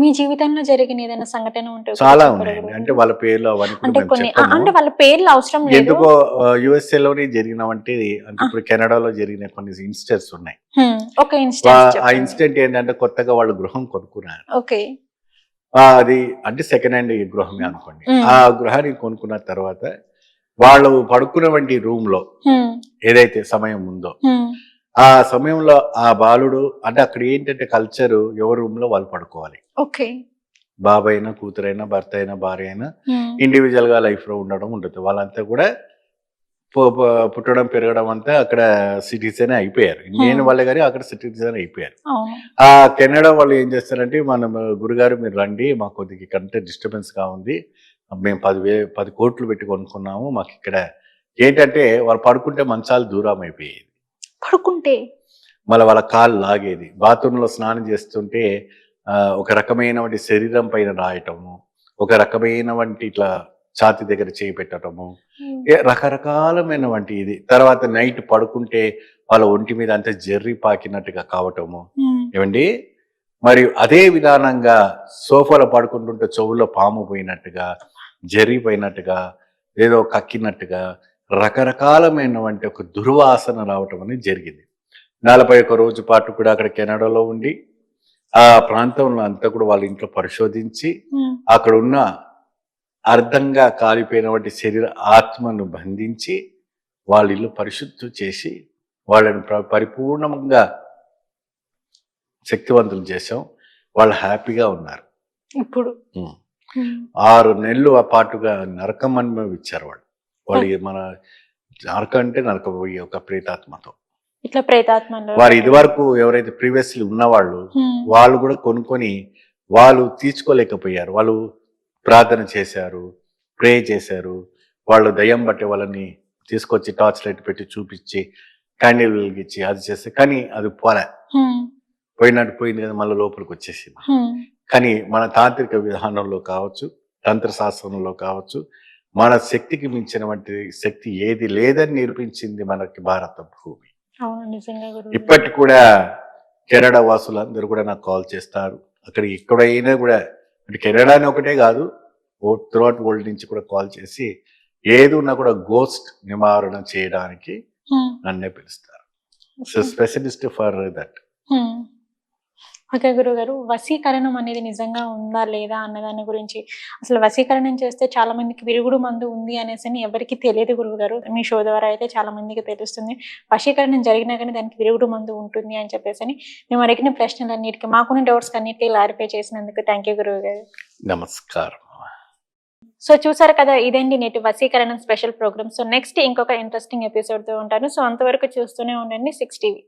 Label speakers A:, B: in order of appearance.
A: మీ జీవితంలో జరిగిన ఏదైనా సంఘటన ఉంటే
B: చాలా ఉన్నాయండి? అంటే వాళ్ళ పేర్లు అవన్నీ
A: అంటే కొన్ని. అంటే వాళ్ళ పేర్లు అవసరం లేదు.
B: ఎందుకో యుఎస్ఏ లోనే జరిగిన వంటి అంటే ఇప్పుడు కెనడాలో జరిగిన కొన్ని ఇన్సిడెంట్స్ ఉన్నాయి.
A: ఒక ఇన్స్టెన్స్
B: ఆ ఇన్సిడెంట్ ఏంటంటే కొత్తగా వాళ్ళు గృహం కొనుక్కున్నారు.
A: ఓకే.
B: అది అంటే సెకండ్ హ్యాండ్ గృహమే అనుకోండి. ఆ గృహాన్ని కొనుక్కున్న తర్వాత వాళ్ళు పడుకున్నటువంటి
A: రూమ్లో
B: ఏదైతే సమయం ఉందో ఆ సమయంలో ఆ బాలుడు అంటే అక్కడ ఏంటంటే కల్చర్ ఎవరి రూమ్లో వాళ్ళు పడుకోవాలి.
A: ఓకే.
B: బాబాయ్ అయినా కూతురైనా భర్త అయినా భార్య అయినా ఇండివిజువల్గా లైఫ్లో ఉండడం ఉంటుంది. వాళ్ళంతా కూడా పుట్టడం పెరగడం అంతా అక్కడ సిటిజన్ అయిపోయారు.
A: Hmm.
B: వాళ్ళే కానీ అక్కడ సిటిజన్ అయిపోయారు. ఆ కెనడా వాళ్ళు ఏం చేస్తారంటే మనం గురుగారు మీరు రండి మాకు కొద్దిగా కంటే డిస్టర్బెన్స్గా ఉంది. మేము పది వే పది కోట్లు పెట్టి కొనుక్కున్నాము. మాకు ఇక్కడ ఏంటంటే వాళ్ళు పడుకుంటే మంచాలు దూరం అయిపోయేది
A: పడుకుంటే?
B: మళ్ళీ వాళ్ళ కాళ్ళు లాగేది. బాత్రూంలో స్నానం చేస్తుంటే ఒక రకమైనటువంటి శరీరం పైన రాయటము ఒక రకమైనటువంటి ఇట్లా ఛాతి దగ్గర చేయి పెట్టడము రకరకాలమైనటువంటి ఇది. తర్వాత నైట్ పడుకుంటే వాళ్ళ ఒంటి మీద అంతా జెర్రీ పాకినట్టుగా కావటము. ఏమండి? మరియు అదే విధానంగా సోఫాలో పడుకుంటుంటే చెవుల్లో పాము పోయినట్టుగా జెర్రీ పోయినట్టుగా ఏదో కక్కినట్టుగా రకరకాలమైనటువంటి ఒక దుర్వాసన రావటం అనేది జరిగింది. నలభై ఒక్క రోజు పాటు కూడా అక్కడ కెనడాలో ఉండి ఆ ప్రాంతంలో అంతా కూడా వాళ్ళ ఇంట్లో పరిశోధించి అక్కడ ఉన్న అర్థంగా కాలిపోయినటువంటి శరీర ఆత్మను బంధించి వాళ్ళ ఇల్లు పరిశుద్ధి చేసి వాళ్ళని ప్ర- పరిపూర్ణంగా శక్తివంతులు చేసాం వాళ్ళు హ్యాపీగా ఉన్నారు.
A: ఇప్పుడు?
B: ఆరు నెలలు ఆ పాటుగా నరకం అనుభవించారు వాళ్ళు. వాళ్ళు మన నరకం అంటే నరకం ఒక ప్రేతాత్మతో.
A: ఇట్లా ప్రేతాత్మలో
B: వారు ఇది వరకు ఎవరైతే ప్రీవియస్లీ ఉన్నవాళ్ళు వాళ్ళు కూడా కొనుక్కొని వాళ్ళు తీర్చుకోలేకపోయారు వాళ్ళు ప్రార్థన చేశారు ప్రే చేశారు. వాళ్ళు దయ్యం బట్టి వాళ్ళని తీసుకొచ్చి టార్చ్ లైట్ పెట్టి చూపించి క్యాండిల్ వెలిగించి అది చేస్తే కానీ అది పోలే. పోయినట్టు పోయింది కదా మళ్ళీ లోపలికి వచ్చేసింది. కానీ మన తాంత్రిక విధానంలో కావచ్చు తంత్ర శాస్త్రంలో కావచ్చు మన శక్తికి మించినటువంటి శక్తి ఏది లేదని నిరూపించింది మనకి భారత భూమి. ఇప్పటికి కూడా కెనడా వాసులందరూ కూడా నాకు కాల్ చేస్తారు. అక్కడ ఎక్కడైనా కూడా అంటే కెనడా అని ఒకటే కాదు త్రూఅవుట్ వరల్డ్ నుంచి కూడా కాల్ చేసి ఏది ఉన్నా కూడా గోస్ట్ నివారణ చేయడానికి నన్నే పిలుస్తారు. So specialist for that.
A: Okay గురువు గారు వశీకరణం అనేది నిజంగా ఉందా లేదా అన్న దాని గురించి. అసలు వశీకరణం చేస్తే చాలా మందికి విరుగుడు మందు ఉంది అనేసి అని ఎవరికి తెలియదు గురువు గారు మీ షో ద్వారా అయితే చాలా మందికి తెలుస్తుంది. వశీకరణం జరిగినా కానీ దానికి విరుగుడు మందు ఉంటుంది అని చెప్పేసి అని మేము అడిగిన ప్రశ్నలన్నిటికీ మాకున్న డౌట్స్ అన్నిటికీ క్లారిఫై చేసినందుకు థ్యాంక్ యూ గురువు గారు
B: నమస్కారం.
A: సో చూసారు కదా ఇదండి నేటి వశీకరణం స్పెషల్ ప్రోగ్రామ్. సో నెక్స్ట్ ఇంకొక ఇంట్రెస్టింగ్ ఎపిసోడ్తో ఉంటాను. సో అంతవరకు చూస్తూనే ఉండండి సిక్స్ టీవీ.